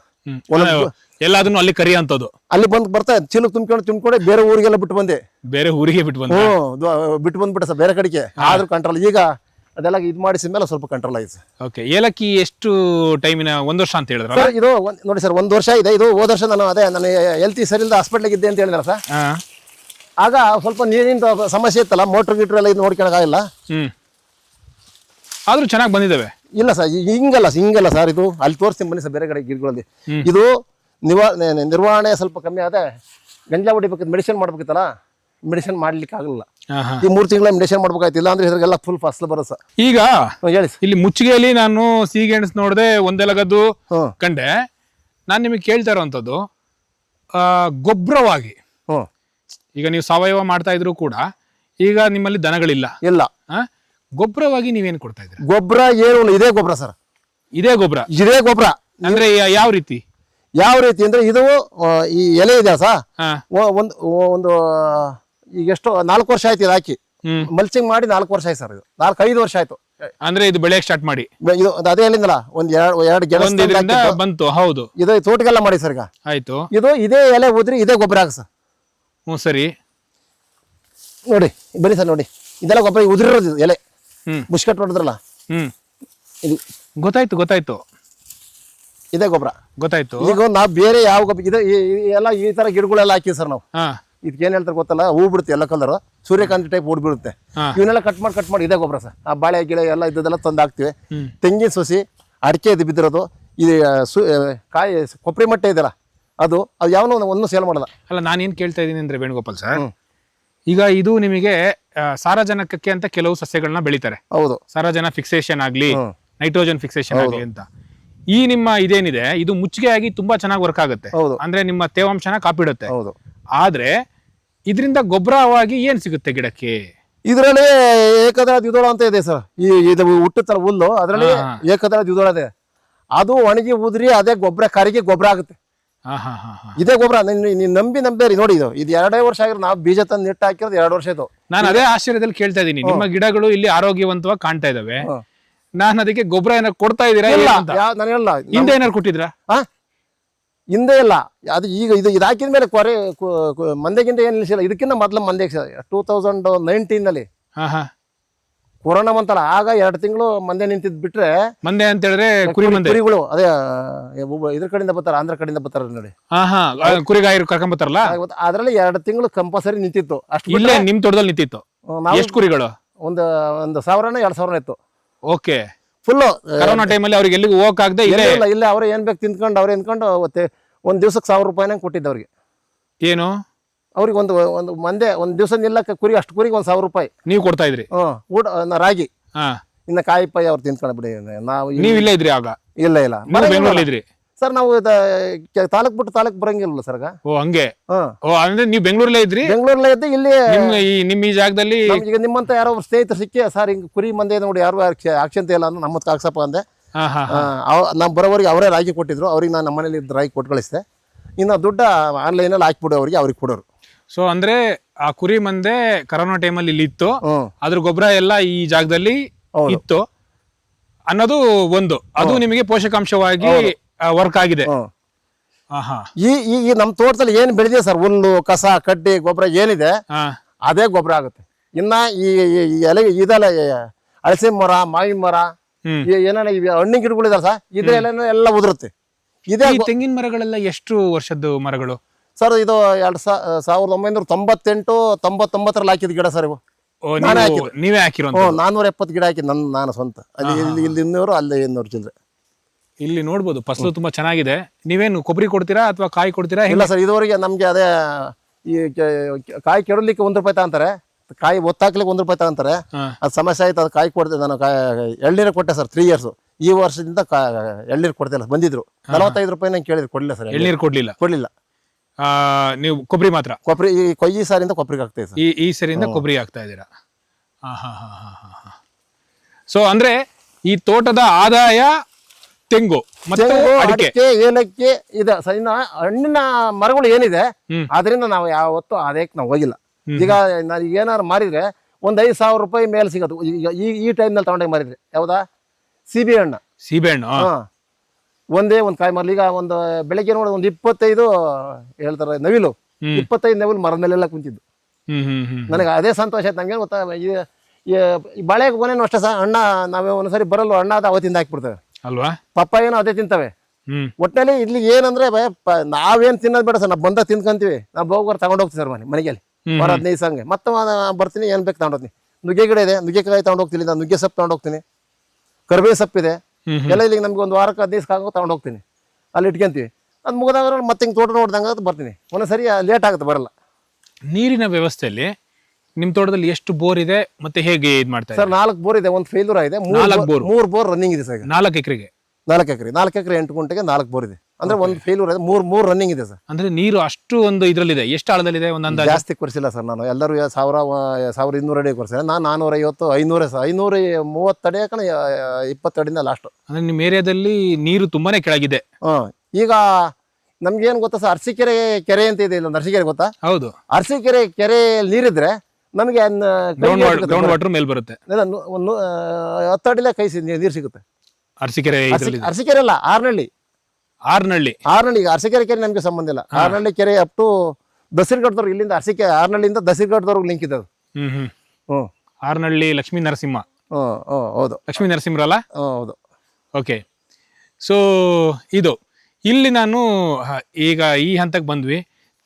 ಎಲ್ಲದನ್ನು ಅಲ್ಲಿ ಕರಿ ಅಂತದ್ದು ಅಲ್ಲಿ ಬಂದು ಬರ್ತಾ ಚೀಲ ತುಂಬ್ಕೊಂಡು ತುಂಬ್ಕೊಂಡು ಬೇರೆ ಊರಿಗೆಲ್ಲ ಬಿಟ್ಟು ಬಂದೆ. ಬೇರೆ ಊರಿಗೆ ಬಿಟ್ಟು ಬಂದೆ ಹ್ಞೂ ಬಿಟ್ಟು ಬಂದ್ಬಿಟ್ಟೆ ಸರ್ ಬೇರೆ ಕಡೆಗೆ. ಆದ್ರೂ ಕಂಟ್ರೋಲ್ ಈಗ ಅದೆಲ್ಲ ಇದು ಮಾಡಿಸಿದ ಮೇಲೆ ಸ್ವಲ್ಪ ಕಂಟ್ರೋಲ್ ಆಯ್ತು ಸರ್ ಓಕೆ ಏಲಕ್ಕಿ ಎಷ್ಟು ಟೈಮಿನ ಒಂದ್ ವರ್ಷ ಅಂತ ಹೇಳಿದ್ರೆ ಸರ್ ಇದು ನೋಡಿ ಸರ್ ಒಂದು ವರ್ಷ ಇದೆ. ಇದು ಹೋದ ವರ್ಷ ನಾನು ಅದೇ ನಾನು ಹೆಲ್ತಿ ಸರಿಯಿಲ್ಲದ ಹಾಸ್ಪಿಟ್ಲಿಗೆ ಇದ್ದೆ ಅಂತ ಹೇಳಿದ್ರೆ ಸರ್. ಆಗ ಸ್ವಲ್ಪ ನೀರಿನ ಸಮಸ್ಯೆ ಇತ್ತಲ್ಲ ಮೋಟ್ರ್ ಗೀಟ್ರ್ ಎಲ್ಲ ಇದು ನೋಡ್ಕೊಳಕ್ಕಾಗಿಲ್ಲ ಹ್ಮ್. ಆದ್ರೂ ಚೆನ್ನಾಗಿ ಬಂದಿದ್ದಾವೆ ಇಲ್ಲ ಸರ್ ಹಿಂಗಲ್ಲ ಸರ್ ಹಿಂಗಲ್ಲ ಸರ್ ಇದು ಅಲ್ಲಿ ತೋರಿಸ್ತೀನಿ ಬನ್ನಿ ಸರ್ ಬೇರೆ ಕಡೆ ಗಿಡಗಳಲ್ಲಿ. ಇದು ನಿವಾ ನಿರ್ವಹಣೆ ಸ್ವಲ್ಪ ಕಮ್ಮಿ ಆದ ಗಂಜಾ ಹೊಡಿಬೇಕಿತ್ತು ಮೆಡಿಸಿನ್ ಮಾಡ್ಬೇಕಿತ್ತಲ್ಲ ಮೆಡಿಸಿನ್ ಮಾಡ್ಲಿಕ್ಕೆ ಆಗಲ್ಲ. ಈ ಮೂರು ತಿಂಗಳ ಮೆಡಿಸಿನ್ ಮಾಡ್ಬೇಕಾಯ್ತು ಇಲ್ಲ ಅಂದ್ರೆ ಇದ್ರಾಗೆಲ್ಲ ಫುಲ್ ಫಸಲು ಬರೋ ಸರ್. ಈಗ ಹೇಳಿ ಇಲ್ಲಿ ಮುಚ್ಚಿಗೆಯಲ್ಲಿ ನಾನು ಸೀಗೆಣಸ್ ನೋಡಿದೆ ಒಂದೆಲಗದ್ದು ಕಂಡೆ. ನಾನು ನಿಮಗೆ ಕೇಳ್ತಾ ಇರೋವಂಥದ್ದು ಗೊಬ್ಬರವಾಗಿ ಈಗ ನೀವು ಸಾವಯವ ಮಾಡ್ತಾ ಇದ್ರು ಕೂಡ ಈಗ ನಿಮ್ಮಲ್ಲಿ ದನಗಳಿಲ್ಲ. ಇಲ್ಲ? ಗೊಬ್ಬರವಾಗಿ ನೀವೇನು ಕೊಡ್ತಾ ಇದ್ದೀರಾ? ಗೊಬ್ಬರ ಏನು ಇದೇ ಗೊಬ್ಬರ ಸರ್. ಇದೇ ಗೊಬ್ಬರ? ಇದೇ ಗೊಬ್ಬರ. ಅಂದ್ರೆ ಯಾ- ಯಾವ ರೀತಿ? ಯಾವ ರೀತಿ ಅಂದ್ರೆ ಇದು ಆ, ಈ ಎಲೆ ಇದೆ ಸಾ? ಹಾ. ಒಂದು ಒಂದು ಈಗ ಎಷ್ಟು ನಾಲ್ಕು ವರ್ಷ ಆಯ್ತು ಇದು ಹಾಕಿ. ಹ್ಮ್. ಮಲ್ಚಿಂಗ್ ಮಾಡಿ ನಾಲ್ಕು ವರ್ಷ ಆಯ್ತು ಸರ್ ಇದು. ನಾಲ್ಕು ಐದು ವರ್ಷ ಆಯ್ತು. ಅಂದ್ರೆ ಇದು ಬೆಳೆಯಕ್ ಸ್ಟಾರ್ಟ್ ಮಾಡಿ. ಬೆ- ಇದು ಅದೇ ಎಲ್ಲಿಂದಲ್ಲ ಒಂದ್ ಎರಡು ಎರಡು ಗೆಣಸು ಒಂದ್ ಇದರಿಂದ ಬಂತು ಹೌದು. ಇದು ತೋಟಗೆಲ್ಲ ಮಾಡಿ ಸರ್ ಈಗ. ಆಯ್ತು. ಇದು ಇದೇ ಎಲೆ ಉದ್ರಿ ಇದೇ ಗೊಬ್ಬರ ಹಾಕಿ ಸರ್. ಹ್ಞೂ ಸರಿ. ನೋಡಿ ಬರೀ ಸರ್ ನೋಡಿ. ಇದೆಲ್ಲ ಗೊಬ್ಬರ ಉದುರಿರೋದು ಇದು ಎಲೆ. ಹ್ಮ್. ಮುಷ್ಕಟ್ ಹೊಡೆದ್ರಲ್ಲ ಹ್ಮ್. ಇದು ಗೊತ್ತಾಯ್ತು ಗೊತ್ತಾಯ್ತು. ಇದೇ ಗೊಬ್ಬರ. ಗೊತ್ತಾಯ್ತು. ಈಗ ನಾವು ಬೇರೆ ಯಾವ ಗೊಬ್ಬರ ಇದೆ ಈ- ಈ ಎಲ್ಲ ಈ ತರ ಗಿಡಗಳೆಲ್ಲ ಹಾಕಿವಿ ಸರ್ ನಾವು. ಹಾ. ಇದಕ್ಕೆ ಏನ್ ಹೇಳ್ತಾರೆ ಗೊತ್ತಲ್ಲ? ಹೂ ಬಿಡುತ್ತೆ ಎಲ್ಲ ಕಲರ್ ಸೂರ್ಯಕಾಂತಿ ಟೈಪ್ ಹೂ ಬಿಡುತ್ತೆ. ಹಾ. ಇವನ್ನೆಲ್ಲ ಕಟ್ ಮಾಡಿ ಕಟ್ ಮಾಡಿ ಇದೇ ಗೊಬ್ಬರ ಸರ್. ಆ ಬಾಳೆ ಗಿಡ ಎಲ್ಲ ಇದ್ದದೆಲ್ಲ ತಂದು ಹಾಕ್ತಿವಿ. ಹ್ಮ್. ತೆಂಗಿನ ಸೊಸಿ ಅಡಿಕೆ ಇದು ಬಿದ್ದಿರೋದು. ಇದು ಆ, ಸು ಆ, ಕಾಯಿ ಕೊಬ್ಬರಿ ಮಟ್ಟೆ ಇದೆಯಲ್ಲ ಅದು ಅದು ಯಾವನೋ ಒಂದು ಸೇಲ್ ಮಾಡಲ್ಲ. ಅಲ್ಲ ನಾನೇನು ಕೇಳ್ತಾ ಇದ್ದೀನಿ ಅಂದರೆ ವೇಣುಗೋಪಾಲ್ ಸರ್. ಹ್ಮ್. ಈಗ ಇದು ನಿಮಗೆ ಸಾರಜನಕಕ್ಕೆ ಅಂತ ಕೆಲವು ಸಸ್ಯಗಳನ್ನ ಬೆಳಿತಾರೆ. ಹೌದು. ಸಾರಜನ ಫಿಕ್ಸೇಷನ್ ಆಗ್ಲಿ. ನೈಟ್ರೋಜನ್ ಫಿಕ್ಸೇಷನ್ ಆಗ್ಲಿ ಅಂತ. ಈ ನಿಮ್ಮ ಇದೇನಿದೆ ಇದು ಮುಚ್ಚಿಗೆ ಆಗಿ ತುಂಬಾ ಚೆನ್ನಾಗಿ ವರ್ಕ್ ಆಗುತ್ತೆ. ಅಂದ್ರೆ ನಿಮ್ಮ ತೇವಾಂಶನ ಕಾಪಿಡುತ್ತೆ. ಹೌದು. ಆದ್ರೆ ಇದರಿಂದ ಗೊಬ್ಬರವಾಗಿ ಏನ್ ಸಿಗುತ್ತೆ ಗಿಡಕ್ಕೆ? ಇದರಲ್ಲಿ ಏಕದಳ ದ್ವಿದಳ ಅಂತ ಇದೆ ಸರ್. ಈ ಇದು ಹುಟ್ಟುತ್ತಲ್ಲ ಹುಲ್ಲು ಅದರಲ್ಲಿ. ಏಕದಳ ದ್ವಿದಳ ಇದೆ. ಅದು ಒಣಗಿ ಉದ್ರಿ ಅದೇ ಗೊಬ್ಬರ ಕರಿಗೆ ಗೊಬ್ಬರ ಆಗುತ್ತೆ. ಇದೇ ಗೊಬ್ಬರ ನೀವು ನಂಬಿ ನಂಬೇರಿ ನೋಡಿ ಇದು. ಇದು ಎರಡೇ ವರ್ಷ ಆಗಿರೋ ನಾವು ಬೀಜ ತಂದು ನೆಟ್ಟು ಹಾಕಿರೋದು ಎರಡು ವರ್ಷ ಇದು ನಾನು ಅದೇ ಆಶ್ಚರ್ಯದಲ್ಲಿ ಕೇಳ್ತಾ ಇದ್ದೀನಿ ನಿಮ್ಮ ಗಿಡಗಳು ಇಲ್ಲಿ ಆರೋಗ್ಯವಂತವಾಗಿ ಕಾಣ್ತಾ ಇದಾವೆ. ನಾನು ಅದಕ್ಕೆ ಗೊಬ್ಬರ ಏನಾರು ಕೊಡ್ತಾ ಇದ್ದೀರಾ ಇಲ್ಲ. ಏನು ನಾನು ಹೇಳಲ್ಲ. ಹಿಂದೆ ಏನಾರು ಕೊಟ್ಟಿದ್ರಾ? ಹಿಂದೆ ಇಲ್ಲ. ಅದು ಈಗ ಇದು ಇದಾಕಿದ ಹಾಕಿದ ಮೇಲೆ ಕೊರೆ ಮಂದೆಗಿಂತ ಏನು ನಿಲ್ಲಿಸಿಲ್ಲ ಇದಕ್ಕಿಂತ ಮೊದಲು ಮಂದೆ ಟೂ ತೌಸಂಡ್ ನೈನ್ಟೀನಲ್ಲಿ ಹಾ ಹಾ. ಕೊರೋನಾ ಬಂತಲ್ಲ ಆಗ ಎರಡು ತಿಂಗಳು ಮಂದೆ ನಿಂತಿದ್ ಬಿಟ್ರೆ ಮಂದೆ ಅಂತ ಹೇಳಿದ್ರೆ ಕುರಿ ಮಂದೆ ಕುರಿಗಳು ಅದೇ ಒಬ್ಬ ಇದ್ರ ಕಡೆಯಿಂದ ಬರ್ತಾರ ಆಂಧ್ರ ಕಡೆಯಿಂದ ಬರ್ತಾರ ನೋಡಿ. ಹಾ ಕರ್ಕೊಂಡ್ ಬರ್ತಾರಲ್ಲ? ಅದ್ರಲ್ಲಿ ಎರಡು ತಿಂಗಳು ಕಂಪಲ್ಸರಿ ನಿಂತಿತ್ತು. ಅಷ್ಟು ಇಲ್ಲೇ ನಿಮ್ ತೋಟದಲ್ಲಿ ನಿಂತಿತ್ತು? ಎಷ್ಟು ಕುರಿಗಳು? ಒಂದು ಒಂದು ಸಾವಿರನ ಎರಡು ಸಾವಿರ ಇತ್ತು. ಓಕೆ. ಫುಲ್ ಕರೋನಾ ಟೈಮಲ್ಲಿ ಅವ್ರಿಗೆ ಎಲ್ಲಿಗೂ ಹೋಗಕ್ ಆಗದೆ ಇಲ್ಲೇ ಇಲ್ಲ ಇಲ್ಲ ಅವ್ರ ಏನ್ ಬೇಕು ತಿಂದ್ಕೊಂಡು ಅವ್ರು ಏನ್ಕೊಂಡು ಒಂದ್ ದಿವ್ಸಕ್ಕೆ ಸಾವಿರ ರೂಪಾಯಿನ ಕೊಟ್ಟಿದ್ದ ಅವ್ರಿಗೆ. ಏನು? ಅವ್ರಿಗೆ ಒಂದು ಒಂದು ಮಂದೆ ಒಂದು ದಿವಸ ನಿಲ್ಲಕ್ಕೆ ಕುರಿ ಅಷ್ಟು ಕುರಿಗೆ ಒಂದ್ ಸಾವಿರ ರೂಪಾಯಿ. ನೀವು ಕೊಡ್ತಾ ಇದ್ರಿ? ಹ್ಮ್ ಊಟ ನ- ರಾಗಿ. ಹಾ. ಇನ್ನ ಕಾಯಿ ಪಾಯಿ ಅವ್ರು ತಿನ್ಕೊಂಡು ಬಿಡಿ. ನಾವು ನೀವು ನೀವ್ ಇಲ್ಲೇ ಇದ್ರಿ ಆಗ? ಇಲ್ಲ ಇಲ್ಲ. ನೀವು ಬೆಂಗಳೂರಲ್ಲಿ ಇದ್ರಿ? ಸರ್ ನಾವು ತಾಲೂಕ್ ಬಿಟ್ಟು ತಾಲೂಕ್ ಬರಂಗಿಲ್ಲ ಸರ್ ಓ ಹಂಗೆ. ಓ ಅಂದ್ರೆ ನೀವು ಬೆಂಗಳೂರಲ್ಲೇ ಇದ್ರಿ? ಬೆಂಗಳೂರಲ್ಲೇ ಇದ್ದೆ ಇಲ್ಲಿ ನಿಮ್ಮ ಈ ನಿಮ್ಮ ಈ ಜಾಗದಲ್ಲಿ ನಮ್ಗೆ ಈಗ ನಿಮ್ಮಂತ ಯಾರೋ ಒಬ್ರು ಸ್ನೇಹಿತರು ಸಿಕ್ಕಿ ಸರ್ ಹಿಂಗ್ ಕುರಿ ಮಂದೆ ನೋಡಿ ಯಾರು ಆಕ್ಷಂತ ಇಲ್ಲ ಅಂದ್ರೆ ನಮ್ಮ ಕಾಕ್ಸಪ್ಪ ಅಂದೆ. ಹಾ ಹಾ ನಾವು ಬರೋವರಿಗೆ ಅವರೇ ರಾಗಿ ಕೊಟ್ಟಿದ್ರು. ಅವ್ರಿಗೆ ನಾನು ನಮ್ಮ ಮನೇಲಿ ಇದ್ದ ರಾಗಿ ಕೊಟ್ಟು ಕಳಿಸಿದೆ ಇನ್ನು ದುಡ್ಡ ಆನ್ಲೈನಲ್ಲಿ ಹಾಕ್ಬಿಡು ಅವ್ರಿಗೆ ಅವ್ರಿಗೆ ಕೊಡೋರು. ಸೊ ಅಂದ್ರೆ ಆ ಕುರಿ ಮಂದೆ ಕರೋನಾ ಟೈಮಲ್ಲಿ ಇಲ್ಲಿ ಇತ್ತು ಹ್ಮ್ ಅದ್ರ ಗೊಬ್ಬರ ಎಲ್ಲ ಈ ಜಾಗದಲ್ಲಿ ಹೌದು. ಇತ್ತು. ಅನ್ನೋದು ಒಂದು. ಅದು ನಿಮಗೆ ಪೋಷಕಾಂಶವಾಗಿ ವರ್ಕ್ ಆಗಿದೆ. ಹ್ಮ್ ಹಾ ಹಾ ಈ ಈ ಈ ನಮ್ಮ ತೋಟದಲ್ಲಿ ಏನು ಬೆಳೆದಿದೆ ಸರ್? ಹುಲ್ಲು ಕಸ ಕಡ್ಡಿ ಗೊಬ್ಬರ ಏನಿದೆ ಹಾ. ಅದೇ ಗೊಬ್ಬರ ಆಗುತ್ತೆ. ಇನ್ನ ಈ ಈ- ಈ ಎಲೆ ಇದೆಲ್ಲ ಈ ಮರ ಮಾವಿನ ಮರ ಹ್ಮ್. ಈ ಏನೇನ ಇವೆ? ಹಣ್ಣಿನ ಗಿಡಗಳಿದಾವೆ ಸರ್. ಇದೆ ಎಲ್ಲ ಉದುರುತ್ತೆ. ಇದೇ ಈ ತೆಂಗಿನ ಮರಗಳೆಲ್ಲ ಎಷ್ಟು ವರ್ಷದ್ದು ಮರಗಳು? ಸರ್ ಇದು ಎರಡು ಸಾವಿರದ ಒಂಬೈನೂರ ತೊಂಬತ್ತೆಂಟು ತೊಂಬತ್ತೊಂಬತ್ತರಲ್ಲಿ ಹಾಕಿದ ಗಿಡ ಸರ್ ಇವು. ನಾನೇ ನೀವು ನೀವೇ ಹಾಕಿರೋ ಹ್ಞೂ ನಾನ್ನೂರ ಎಪ್ಪತ್ತು ಗಿಡ ಹಾಕಿದ್ ನನ್ನ ನಾನು ಸ್ವಂತ. ಅಲ್ಲಿ ಇಲ್ಲಿ ಇಲ್ಲಿ ಇನ್ನೂರು ಅಲ್ಲಿ ಇನ್ನೂರು ಚಿಲ್ಲರೆ ಇಲ್ಲಿ ನೋಡ್ಬೋದು ಫಸಲು ತುಂಬಾ ಚೆನ್ನಾಗಿದೆ. ನೀವೇನು ಕೊಬ್ಬರಿ ಕೊಡ್ತೀರಾ ಅಥವಾ ಕಾಯಿ ಕೊಡ್ತೀರಾ? ಇಲ್ಲ ಸರ್ ಇದುವರೆಗೆ ನಮಗೆ ಅದೇ ಈ ಕೆ- ಕಾಯಿ ಕೆಡಲಿಕ್ಕೆ ಒಂದು ರೂಪಾಯಿ ತಗೊಂತಾರೆ. ಕಾಯಿ ಒತ್ತಾಕ್ಲಿಕ್ಕೆ ಒಂದು ರೂಪಾಯಿ ತಗೊಂತಾರೆ. ಹಾ. ಅದು ಸಮಸ್ಯೆ ಆಯ್ತು ಅದು ಕಾಯಿ ಕೊಡ್ತೀನಿ ನಾನು ಕಾಯಿ ಎಳ್ನೀರು ಕೊಟ್ಟೆ ಸರ್ ತ್ರೀ ಇಯರ್ಸ್ ಈ ವರ್ಷದಿಂದ ಕಾ ಎಳ್ನೀರು ಕೊಡ್ತಿಲ್ಲ ಬಂದಿದ್ರು. ನಲವತ್ತೈದು ರೂಪಾಯಿ ನಂಗೆ ಕೇಳಿದ್ರು ಕೊಡಲಿಲ್ಲ ಸರ್ ಎಳ್ನೀರು. ಕೊಡ್ಲಿಲ್ಲ? ಕೊಡ್ಲಿಲ್ಲ. ನೀವು ಕೊಬ್ಬರಿ ಮಾತ್ರ? ಕೊಬ್ಬರಿ ಈ ಕೊಯ್ಯಿ ಸಾರಿಂದ ಕೊಬ್ಬರಿಗೆ ಹಾಕ್ತಾ ಸರ್. ಈ ಈ ಸರಿಯಿಂದ ಕೊಬ್ಬರಿ ಹಾಕ್ತಾ ಇದ್ದೀರಾ? ಹಾ ಹಾ ಹಾ ಹಾ ಹಾ ಸೊ ಅಂದ್ರೆ ಈ ತೋಟದ ಆದಾಯ ತೆಂಗು ಮತ್ತೆ ಅಡಿಕೆ. ಏನಕ್ಕೆ ಏಲಕ್ಕಿ ಇದೆ. ಸರ್ ಇನ್ನು ಹಣ್ಣಿನ ಮರಗಳು ಏನಿದೆ. ಅದರಿಂದ ನಾವು ಯಾವತ್ತೂ ಆದಾಯಕ್ಕೆ ನಾವು ಹೋಗಿಲ್ಲ. ಈಗ ನಾನು ಏನಾದ್ರು ಮಾರಿದ್ರೆ ಒಂದ್ ಐದು ಸಾವಿರ ರೂಪಾಯಿ ಮೇಲೆ ಸಿಗೋದು ಈಗ ಈ ಈ ಟೈಮ್ನಲ್ಲಿ ತಗೊಂಡೆ ಮಾರಿದ್ರೆ ಯಾವ್ದಾ? ಸೀಬೆ ಹಣ್ಣು. ಸೀಬೆಹಣ್ಣು ಹಾ. ಒಂದೇ ಒಂದು ಕಾಯಿ ಮರಲಿ. ಈಗ ಒಂದು ಬೆಳಗ್ಗೆ ನೋಡಿ ಒಂದು ಇಪ್ಪತ್ತೈದು ಹೇಳ್ತಾರೆ ನವಿಲು. ಇಪ್ಪತ್ತೈದು ನವಿಲು ಮರದ ಮೇಲೆಲ್ಲ ಕುಂತಿದ್ದು. ನನಗೆ ಅದೇ ಸಂತೋಷ ಆಯ್ತು. ನಂಗೆ ಗೊತ್ತಾ ಈ ಬಾಳೆ ಗೊನೆನೂ ಅಷ್ಟೇ ಸಹ ಅಣ್ಣ ನಾವೇ ಒಂದ್ಸರಿ ಬರಲ್ಲ ಅಣ್ಣ ಅದು ಅವತ್ತಿಂದ ಹಾಕ್ಬಿಡ್ತೇವೆ. ಅಲ್ವಾ? ಪಪ್ಪಾಯನೂ ಅದೇ ತಿಂತವೆ. ಒಟ್ಟಿನಲ್ಲಿ ಇಲ್ಲಿ ಏನಂದ್ರೆ ನಾವೇನ್ ತಿನ್ನೋದು ಬೇಡ ಸರ್ ನಾವು ಬಂದ ತಿನ್ಕೊಂತೀವಿ. ನಾವು ಹೋಗೋರು ತಗೊಂಡು ಹೋಗ್ತೀವಿ ಸರ್ ಮನೆ ಮನೆಗೆ. ಬರ ಹದಿನೈದು ಸಂಗೆ. ಮತ್ತೆ ಬರ್ತೀನಿ ಏನ್ ಬೇಕು ತಗೊಂಡೋಗ್ತೀನಿ ನುಗ್ಗೆ ಗಿಡ ಇದೆ ನುಗ್ಗೆಕಾಯಿ ತಗೊಂಡು ಹೋಗ್ತೀನಿ ನಾನು ನುಗ್ಗೆ ಸೊಪ್ಪು ತಗೊಂಡು ಹೋಗ್ತೀನಿ. ಕರಿಬೇವು ಸೊಪ್ಪಿದೆ ಎಲ್ಲ ಇಲ್ಲಿಗೆ ನಮ್ಗೆ ಒಂದು ವಾರಕ್ಕೆ ಹದಿನೈದು ಸಾಕು ತಗೊಂಡು ಹೋಗ್ತೀನಿ. ಅಲ್ಲಿ ಇಟ್ಕೊಂತೀವಿ. ಅದು ಮುಗಿದಾಗ ಮತ್ತೆ ಹಿಂಗೆ ತೋಟ ನೋಡ್ದಂಗೆ ಅದು ಬರ್ತೀನಿ. ಒಂದೊಂದು ಸರಿ ಲೇಟ್ ಆಗುತ್ತೆ ಬರಲ್ಲ. ನೀರಿನ ವ್ಯವಸ್ಥೆಯಲ್ಲಿ ನಿಮ್ಮ ತೋಟದಲ್ಲಿ ಎಷ್ಟು ಬೋರ್ ಇದೆ ಮತ್ತೆ ಹೇಗೆ ಇದು ಮಾಡ್ತಾರೆ ಸರ್ ನಾಲ್ಕು ಬೋರ್ ಇದೆ ಒಂದು ಫೇಲ್ಯೂರ್ ಆಗಿದೆ. ನಾಲ್ಕು ಮೂರು ಬೋರ್. ಮೂರು ಬೋರ್ ರನ್ನಿಂಗ್ ಇದೆ ಸರ್ ನಾಲ್ಕು ಎಕರೆಗೆ? ನಾಲ್ಕು ಎಕರೆ ನಾಲ್ಕು ಎಕರೆ ಎಂಟು ಗುಂಟೆಗೆ ನಾಲ್ಕು ಬೋರ್ ಇದೆ. ಅಂದ್ರೆ ಒಂದು ಫೇಲ್ಯೂರ್ ಇದೆ ಮೂರ್ ಮೂರ್ ರನ್ನಿಂಗ್ ಇದೆ ಸರ್. ಅಂದ್ರೆ ನೀರು ಅಷ್ಟು ಒಂದು ಇದ್ರಲ್ಲಿದೆ ಎಷ್ಟು ಆಳದಲ್ಲಿದೆ ಒಂದು ಅಂದಾಜು? ಜಾಸ್ತಿ ಕೊರಿಸಿಲ್ಲ ಸರ್ ನಾನು. ಎಲ್ಲರೂ ಸಾವಿರ ಸಾವಿರ ಇನ್ನೂರ ಅಡಿ ಕೊರಿಸಿದೆ. ನಾನು ನಾನ್ನೂರ ಐವತ್ತು ಐನೂರೇ ಸರ್. ಐನೂರ ಮೂವತ್ತು ಅಡಿ ಯಾಕಂದ್ರೆ ಇಪ್ಪತ್ತು ಅಡಿಯಿಂದ ಲಾಸ್ಟು ಅಂದ್ರೆ ನಿಮ್ಮ ಏರಿಯಾದಲ್ಲಿ ನೀರು ತುಂಬಾನೇ ಕೆಳಗಿದೆ. ಹಾ ಈಗ ನಮ್ಗೇನು ಗೊತ್ತಾ ಸರ್? ಅರಸಿಕೆರೆ ಕೆರೆ ಅಂತ ಇದೆ ಇಲ್ಲ ಅರಸಿಕೆರೆ ಗೊತ್ತಾ? ಹೌದು. ಅರಸಿಕೆರೆ ಕೆರೆ ನೀರಿದ್ರೆ ನಮಗೆ ಗ್ರೌಂಡ್. ವಾಟರ್ ಮೇಲೆ ಬರುತ್ತೆ. ಇಲ್ಲ, ನು- ಒಂದು ಆ, ಹತ್ತು ಅಡಿಲೇ ಕೈ ನೀರು ಸಿಗುತ್ತೆ. ಅರ್ಸಿಕೆರೆ ಇದರಲ್ಲಿ ಅರಸೀಕೆರೆ ಅಲ್ಲ ಆರ್ನಳ್ಳಿ. ಆರ್ನಳ್ಳಿ. ಆರ್ನಳ್ಳಿ ಈಗ ಅರಸಿಕೆರೆ ಕೆರೆ ನಮಗೆ ಸಂಬಂಧ ಇಲ್ಲ. ಆರ್ನಳ್ಳಿ ಕೆರೆ ಅಪ್ ಟು ದಸರಿಘಟ್ಟದವ್ರು ಇಲ್ಲಿಂದ ಅರಸಿಕೆ ಆರ್ನಳ್ಳಿಯಿಂದ ದಸರಿಘಟ್ಟದವ್ರಿಗೆ ಲಿಂಕ್ ಇದೆ ಅದು. ಹ್ಮ್ ಹ್ಮ್. ಹ್ಞೂ ಆರ್ನಳ್ಳಿ ಲಕ್ಷ್ಮೀ ನರಸಿಂಹ. ಹ್ಞೂ ಹ್ಞೂ ಹೌದು. ಲಕ್ಷ್ಮೀ ನರಸಿಂಹರಲ್ಲ? ಹ್ಞೂ ಹೌದು. ಓಕೆ. ಸೊ ಇದು. ಇಲ್ಲಿ ನಾನು ಹ, ಈಗ ಈ ಹಂತಕ್ಕೆ ಬಂದ್ವಿ.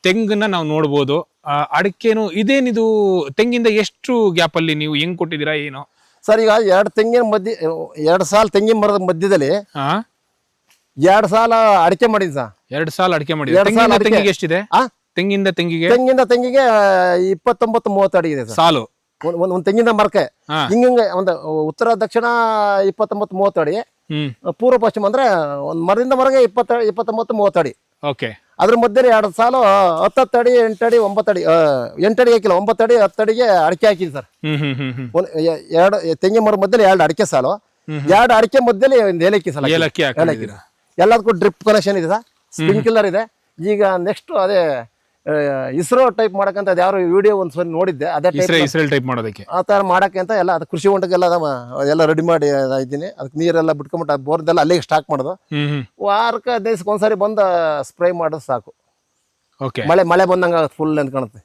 ತೆಂಗನ್ನ ನಾವು ನೋಡ್ಬೋದು. ಆ, ಅಡಿಕೆನು ಇದೇನಿದು ತೆಂಗಿಂದ ಎಷ್ಟು ಗ್ಯಾಪ್ ಅಲ್ಲಿ ನೀವು ಹೆಂಗ್ ಕೊಟ್ಟಿದ್ದೀರಾ ಏನು? ಸರ್ ಈಗ ಎರಡು ತೆಂಗಿನ ಮಧ್ಯ ಎರಡು ಸಾಲ ತೆಂಗಿನ ಮರದ ಮಧ್ಯದಲ್ಲಿ ಹಾ. ಎರಡು ಸಾಲ ಅಡಿಕೆ ಮಾಡಿದ್ ಎರಡು ಸಾಲ ಅಡಿಕೆ ಮಾಡಿ ಎರಡ್ ಸಾಲ ತೆಂಗಿಂದ ಅಡಿಕೆ. ತೆಂಗಿಗೆ ಎಷ್ಟಿದೆ? ಆ? ತೆಂಗಿಂದ ತೆಂಗಿಗೆ? ತೆಂಗಿಂದ ತೆಂಗಿಗೆ ಇಪ್ಪತ್ತೊಂಬತ್ತು ಮೂವತ್ತು ಅಡಿ ಇದೆ ಸರ್ ಸಾಲು. ಒಂದ್- ಒಂದ್- ಒಂದು ತೆಂಗಿನ ಮರಕ್ಕೆ. ಹಿಂಗ ಹಿಂಗೆ ಒಂದು ಉತ್ತರ ದಕ್ಷಿಣ ಇಪ್ಪತ್ತೊಂಬತ್ತು ಮೂವತ್ತು ಅಡಿ. ಹ್ಮ್. ಪೂರ್ವ ಪಶ್ಚಿಮ ಅಂದ್ರೆ ಒಂದ್ ಮರದಿಂದ ಮರಗೆ ಇಪ್ಪತ್ತ ಇಪ್ಪತ್ತೊಂಬತ್ತು ಮೂವತ್ತು ಅಡಿ. ಓಕೆ. ಅದ್ರ ಮಧ್ಯೆ ಎರಡು ಸಾಲು ಹತ್ತತ್ತು ಅಡಿ ಎಂಟಡಿ ಒಂಬತ್ತು ಅಡಿ ಆ, ಎಂಟು ಅಡಿ ಹಾಕಿಲ್ಲ ಒಂಬತ್ತು ಅಡಿ ಹತ್ತು ಅಡಿಗೆ ಅಡಿಕೆ ಹಾಕಿದ್ ಸರ್. ಹ್ಮ್ ಹ್ಮ್ ಹ್ಮ್ ಹ್ಮ್. ಒಂದು ಎ- ಎರಡು ತೆಂಗಿನ ಮರ ಮಧ್ಯದಲ್ಲಿ ಎರಡು ಅಡಿಕೆ ಸಾಲು. ಎರಡು ಅಡಿಕೆ ಮಧ್ಯದಲ್ಲಿ ಒಂದು ಏಲಕ್ಕಿ ಸಾಲ ಏಲಕ್ಕಿ ಹಾಕೊಂಡಿದ್ದೀರಾ ಎಲ್ಲದಕ್ಕೂ ಡ್ರಿಪ್ ಕನೆಕ್ಷನ್ ಇದೆ ಸರ್ ಸ್ಪ್ರಿಂಕ್ಲರ್ ಇದೆ. ಈಗ ನೆಕ್ಸ್ಟ್ ಅದೇ ಇಸ್ರೋ ಟೈಪ್ ಮಾಡಕ್ಕಂತ ಅದು ಯಾರು ವಿಡಿಯೋ ಒಂದು ಸರಿ ನೋಡಿದ್ದೆ. ಅದೇ ಟೈಪ್ ಇಸ್ರೇಲ್ ಟೈಪ್ ಮಾಡೋದಕ್ಕೆ. ಆ ಥರ ಮಾಡಕ್ಕೆ ಅಂತ ಎಲ್ಲ ಅದು ಕೃಷಿ ಹೊಂಡಕ್ಕೆಲ್ಲ ಎಲ್ಲ ರೆಡಿ ಮಾಡಿ ಇದ್ದೀನಿ. ಅದಕ್ಕೆ ನೀರೆಲ್ಲ ಬಿಟ್ಕೊಂಬಿಟ್ಟು ಅದು ಬೋರ್ದೆಲ್ಲ ಅಲ್ಲಿಗೆ ಸ್ಟಾಕ್ ಮಾಡೋದು. ವಾರಕ್ಕೆ ಹದಿನೈದು ಒಂದ್ಸರಿ ಬಂದು ಸ್ಪ್ರೇ ಮಾಡೋದು ಸಾಕು. ಓಕೆ ಮಳೆ ಮಳೆ ಬಂದಂಗೆ ಫುಲ್ ಅಂತ ಕಾಣುತ್ತೆ.